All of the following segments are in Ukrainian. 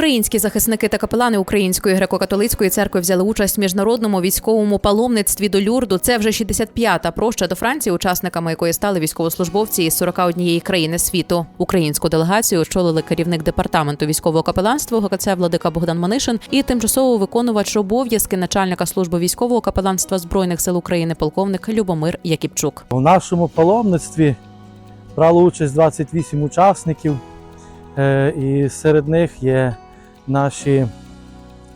Українські захисники та капелани Української греко-католицької церкви взяли участь в міжнародному військовому паломництві до Люрду. Це вже 65-та проща до Франції, учасниками якої стали військовослужбовці із 41 країни світу. Українську делегацію очолили керівник департаменту військового капеланства ГКЦ Владика Богдан Манишин і тимчасово виконувач обов'язки начальника служби військового капеланства збройних сил України полковник Любомир Якіпчук. У нашому паломництві брало участь 28 учасників, е, і серед них є наші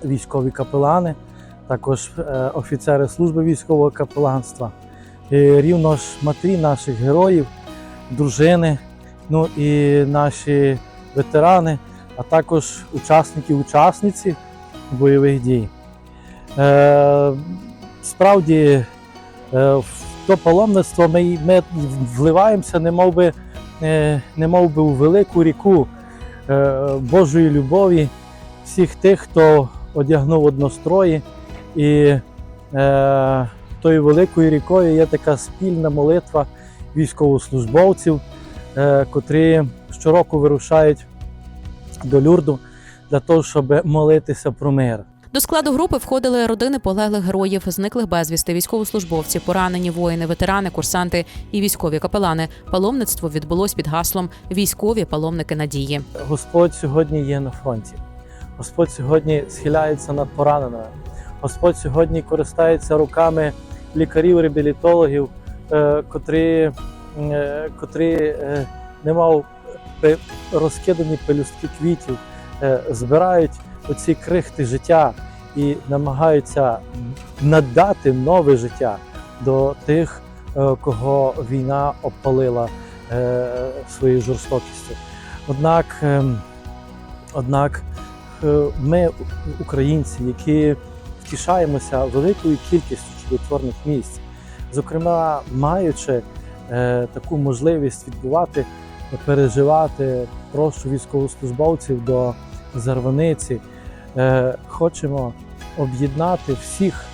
військові капелани, також е, офіцери служби військового капеланства, рівно ж матері наших героїв, дружини, ну і наші ветерани, а також учасники учасниці бойових дій. Е, Справді, е, в то паломництво ми, ми вливаємося, немов би, е, немов би у велику ріку е, Божої любові всіх тих, хто одягнув однострої. І е, тою великою рікою є така спільна молитва військовослужбовців, е, котрі щороку вирушають до Люрду для того, щоб молитися про мир. До складу групи входили родини полеглих героїв, зниклих безвісти, військовослужбовці, поранені воїни, ветерани, курсанти і військові капелани. Паломництво відбулось під гаслом Військові паломники надії. Господь сьогодні є на фронті. Господь сьогодні схиляється над пораненими. Господь сьогодні користається руками лікарів-реабілітологів, е, котрі, е, котрі е, немов розкидані пелюстки квітів, збирають оці крихти життя і намагаються надати нове життя до тих, кого війна обпалила своєю жорстокістю. Однак, ем, однак ми, українці, які втішаємося великою кількістю чудотворних місць, зокрема, маючи е, таку можливість відбувати, переживати прошу військовослужбовців до Зарваниці, е, хочемо об'єднати всіх,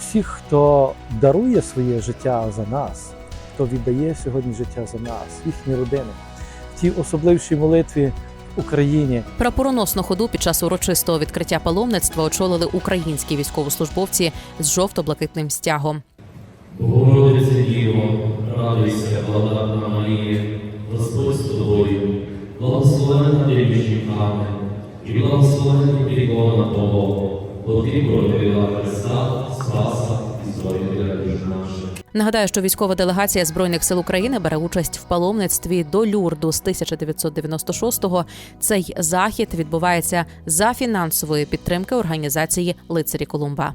всіх, хто дарує своє життя за нас, хто віддає сьогодні життя за нас, їхні родини. В тій особлившій молитві Україні. Прапороносну ходу під час урочистого відкриття паломництва очолили українські військовослужбовці з жовто-блакитним стягом. Богородице Діво, радуйся, благодатна Марія, Господь з тобою, благословена ти між жінками, і благословений плідона Твого, бо ти породила Христа, Спаса і Збавителя душ наших. Нагадаю, що військова делегація збройних сил України бере участь в паломництві до Люрду з 1996-го. Цей захід відбувається за фінансової підтримки організації Лицарі Колумба.